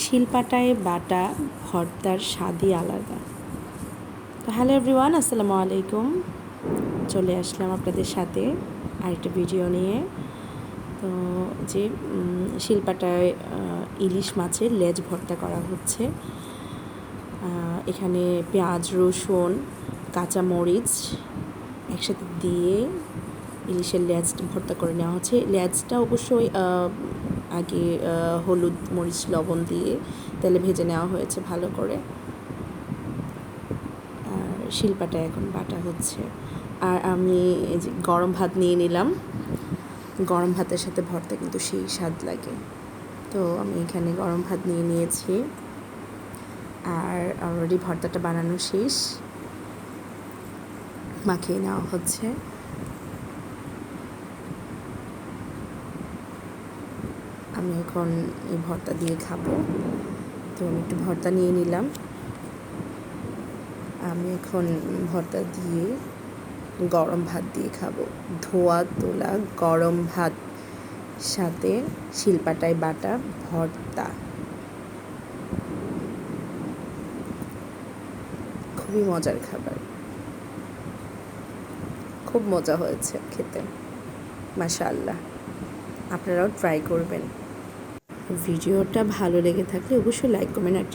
শিলপাটায় বাটা ভর্তার স্বাদই আলাদা। তো হ্যালো এভরিওয়ান আসসালামু আলাইকুম। চলে আসলাম আপনাদের সাথে আরেকটা ভিডিও নিয়ে। তো যে শিলপাটায় ইলিশ মাছের লেজ ভর্তা করা হচ্ছে। এখানে পেঁয়াজ, রসুন কাঁচা মরিচ একসাথে দিয়ে ইলিশের লেজ ভর্তা করে নেওয়া হচ্ছে। লেজটা অবশ্যই আগে হলুদ মরিচ লবণ দিয়ে তেলে ভেজে নেওয়া হয়েছে ভালো করে। আর শিলপাটা এখন বাটা হচ্ছে। আর আমি গরম ভাত নিয়ে নিলাম। গরম ভাতের সাথে ভর্তা কিন্তু সেই স্বাদ লাগে। তো আমি এখানে গরম ভাত নিয়ে নিয়েছি। আর অলরেডি ভর্তাটা বানানো শেষ। মাখিয়ে নেওয়া হচ্ছে। আমি এখন এই ভর্তা দিয়ে খাব। তো আমি একটু ভর্তা নিয়ে নিলাম। আমি এখন ভর্তা দিয়ে গরম ভাত দিয়ে খাব। ধোয়া তোলা গরম ভাত, সাথে শিলপাটায় বাটা ভর্তা। খুবই মজার খাবার। খুব মজা হয়েছে খেতে। মাশাআল্লাহ। আপনারাও ট্রাই করবেন। ভিডিওটা ভালো লেগে থাকলে অবশ্যই লাইক কমেন্ট আর